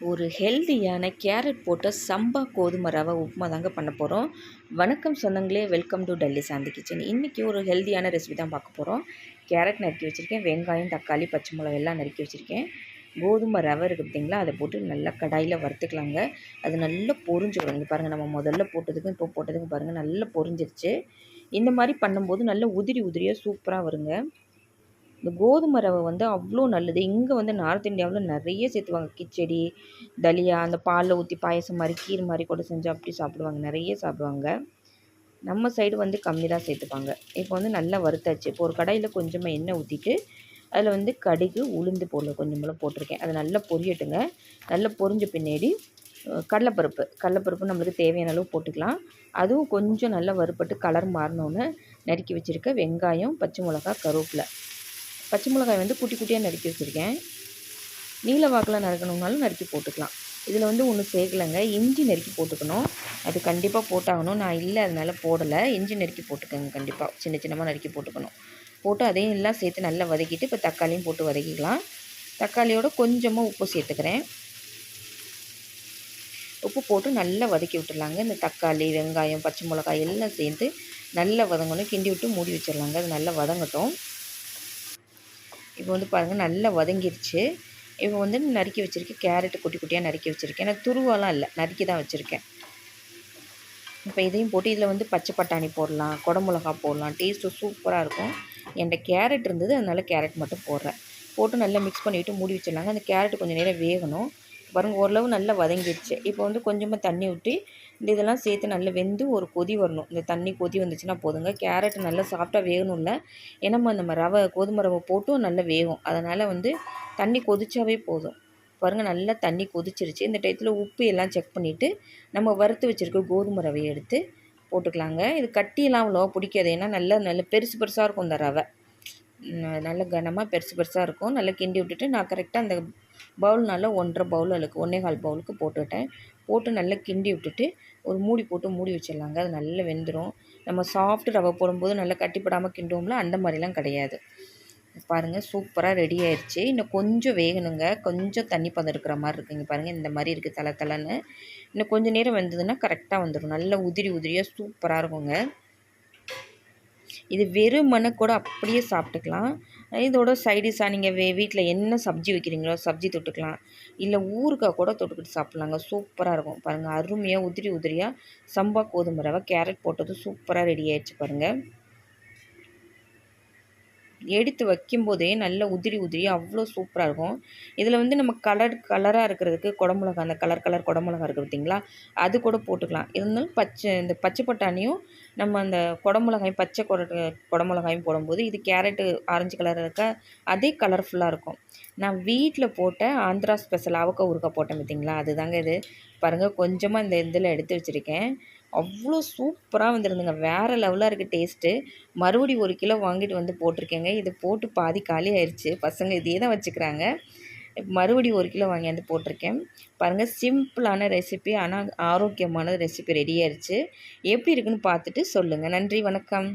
ஒரு ஹெல்தியான கேரட் போட்ட சம்பா கோதுமை ரவை உப்புமா தாங்க பண்ண போகிறோம் வணக்கம் சொன்னங்களே welcome to Delhi Shanti kitchen. இன்றைக்கி ஒரு ஹெல்தியான ரெசிபி தான் பார்க்க போகிறோம் கேரட் நறுக்கி வச்சுருக்கேன் வெங்காயம் தக்காளி பச்சை மிளகா எல்லாம் நறுக்கி வச்சுருக்கேன். கோதுமை ரவை இருக்குது பார்த்திங்களா அதை போட்டு நல்லா கடாயில் வறுத்துக்கலாங்க. அது நல்லா பொறிஞ்சு வருங்க பாருங்கள் நம்ம முதல்ல போட்டதுக்கும் இப்போ போட்டதுக்கும் பாருங்கள் நல்லா பொறிஞ்சிருச்சு இந்த மாதிரி பண்ணும்போது நல்லா உதிரி உதிரியாக சூப்பராக வருங்க. இந்த கோதுமை ரவை வந்து அவ்வளோ நல்லது. இங்கே வந்து நார்த் இந்தியாவில் நிறைய சேர்த்துவாங்க. கிச்சடி தலியா அந்த பாலில் ஊற்றி பாயசம் மாதிரி கீர் மாதிரி கூட செஞ்சு அப்படி சாப்பிடுவாங்க. நிறைய சாப்பிடுவாங்க. நம்ம சைடு வந்து கம்மி தான் சேர்த்துப்பாங்க. இப்போ வந்து நல்லா வறுத்தாச்சு. இப்போ ஒரு கடையில் கொஞ்சமாக எண்ணெய் ஊற்றிட்டு அதில் வந்து கடுகு உளுந்து போடல கொஞ்சமெல்லாம் போட்டிருக்கேன். அது நல்லா பொரியட்டுங்க. நல்லா பொரிஞ்ச பின்னாடி கடலைப்பருப்பு. கடலைப்பருப்பு நம்மளுக்கு தேவையான அளவு போட்டுக்கலாம். அதுவும் கொஞ்சம் நல்லா வறுப்பட்டு கலர் மாறினோன்னு நறுக்கி வச்சுருக்க வெங்காயம் பச்சை மிளகா கருவேப்பிலை. பச்சை மிளகாய் வந்து குட்டி குட்டியாக நறுக்கி வச்சுருக்கேன். நீல வாக்கில் நறுக்கணுன்னாலும் நறுக்கி போட்டுக்கலாம். இதில் வந்து ஒன்று சேர்க்கலைங்க. இஞ்சி நறுக்கி போட்டுக்கணும். அது கண்டிப்பாக போட்டாகணும். நான் இல்லை அதனால் போடலை. இஞ்சி நறுக்கி போட்டுக்கோங்க கண்டிப்பாக சின்ன சின்னமாக நறுக்கி போட்டுக்கணும். போட்டு அதையும் எல்லாம் சேர்த்து நல்லா வதக்கிட்டு இப்போ தக்காளியும் போட்டு வதக்கிக்கலாம். தக்காளியோட கொஞ்சமாக உப்பு சேர்த்துக்கிறேன். உப்பு போட்டு நல்லா வதக்கி விட்டுடலாங்க. இந்த தக்காளி வெங்காயம் பச்சை மிளகாய் எல்லாம் சேர்த்து நல்லா வதங்கணும். கிண்டி விட்டு மூடி வச்சிடலாங்க. அது நல்லா வதங்கட்டும். இப்போ வந்து பாருங்கள் நல்லா வதங்கிருச்சு. இப்போ வந்து நறுக்கி வச்சுருக்கேன் கேரட்டு குட்டி குட்டியாக நறுக்கி வச்சுருக்கேன். நான் துருவாலாம் இல்லை நறுக்கி தான் வச்சுருக்கேன். இப்போ இதையும் போட்டு இதில் வந்து பச்சை பட்டாணி போடலாம் குடமிளகா போடலாம் டேஸ்ட்டு சூப்பராக இருக்கும். என்கிட்ட கேரட் இருந்தது அதனால் கேரட் மட்டும் போடுறேன். போட்டு நல்லா மிக்ஸ் பண்ணிவிட்டு மூடி வச்சிடலாங்க. அந்த கேரட் கொஞ்சம் நேரம் வேகணும். பாருங்கள் ஓரளவு நல்லா வதங்கிடுச்சு. இப்போ வந்து கொஞ்சமாக தண்ணி ஊற்றி இந்த இதெல்லாம் சேர்த்து நல்லா வெந்து ஒரு கொதி வரணும். இந்த தண்ணி கொதி வந்துச்சுன்னா போதுங்க. கேரட் நல்லா சாஃப்டாக வேகணும்ல. ஏன்னா நம்ம ரவை கோதுமை ரவை போட்டும் நல்லா வேகும். அதனால் வந்து தண்ணி கொதிச்சாவே போதும். பாருங்கள் நல்லா தண்ணி கொதிச்சிருச்சு. இந்த டயத்தில் உப்பு எல்லாம் செக் பண்ணிவிட்டு நம்ம வறுத்து வச்சுருக்க கோதுமை ரவையை எடுத்து போட்டுக்கலாங்க. இது கட்டியெல்லாம் அவ்வளோ பிடிக்காது. ஏன்னா நல்லா நல்ல பெருசு பெருசாக இருக்கும் இந்த ரவை. நல்ல கனமாக பெருசு பெருசாக இருக்கும். நல்லா கிண்டி விட்டுட்டு நான் கரெக்டாக அந்த பவுல்னால ஒன்றரை பவுல் அளவுக்கு ஒன்றே கால் பவுலுக்கு போட்டுவிட்டேன் போட்டு நல்லா கிண்டி விட்டுட்டு ஒரு மூடி போட்டு மூடி வச்சிடலாங்க. அது நல்லா வெந்துடும் நம்ம சாஃப்ட் ரவை போடும்போது நல்லா கட்டிப்படாமல் கிண்டுவோம்ல அந்த மாதிரிலாம் கிடையாது. பாருங்கள் சூப்பராக ரெடி ஆயிடுச்சு இன்னும் கொஞ்சம் வேகணுங்க. கொஞ்சம் தண்ணி பதம் இருக்கிற மாதிரி இருக்குங்க பாருங்கள் இந்த மாதிரி இருக்குது தலை தலைன்னு. இன்னும் கொஞ்சம் நேரம் வெந்ததுன்னா கரெக்டாக வந்துடும் நல்லா உதிரி உதிரியாக சூப்பராக இருக்குங்க. இது வெறும் மண்ணை கூட அப்படியே சாப்பிட்டுக்கலாம். இதோட சைடிஷாக நீங்கள் வே வீட்டில் என்ன சப்ஜி வைக்கிறீங்களோ சப்ஜி தொட்டுக்கலாம். இல்லை ஊறுக்காய் கூட தொட்டுக்கிட்டு சாப்பிட்லாங்க. சூப்பராக இருக்கும். பாருங்கள் அருமையாக உதிரி உதிரியாக சம்பா கோதுமை ரவை கேரட் போட்டது சூப்பராக ரெடி ஆயிடுச்சு பாருங்கள் எடுத்து வைக்கும்போதே நல்ல உதிரி உதிரி அவ்வளோ சூப்பராக இருக்கும். இதில் வந்து நம்ம கலர் கலராக இருக்கிறதுக்கு குடமிளகா அந்த கலர் கலர் குடமிளகா இருக்குது பார்த்திங்களா அது கூட போட்டுக்கலாம். இருந்தாலும் பச்சை இந்த பச்சை பட்டாணியும் நம்ம அந்த குடமிளகாயும் பச்சை கொட குடமிளகாயும் போடும்போது இது கேரட்டு ஆரஞ்சு கலர் இருக்க அதே கலர்ஃபுல்லாக இருக்கும். நான் வீட்டில் போட்ட ஆந்திரா ஸ்பெஷல் அவக்க ஊறுக்காய் போட்டேன் பார்த்தீங்களா அதுதாங்க இது. பாருங்கள் கொஞ்சமாக இந்த இதில் எடுத்து வச்சுருக்கேன். அவ்வளோ சூப்பராக வந்துருந்துங்க. வேறு லெவலாக இருக்குது டேஸ்ட்டு மறுபடி ஒரு கிலோ வாங்கிட்டு வந்து போட்டிருக்கேங்க. இது போட்டு பாதி காலி ஆயிடுச்சு பசங்க இதே தான் வச்சுக்கிறாங்க. மறுபடி ஒரு கிலோ வாங்கியாந்து போட்டிருக்கேன். பாருங்கள் சிம்பிளான ரெசிபி ஆனால் ஆரோக்கியமான ரெசிபி ரெடி ஆயிடுச்சு எப்படி இருக்குன்னு பார்த்துட்டு சொல்லுங்கள் நன்றி வணக்கம்.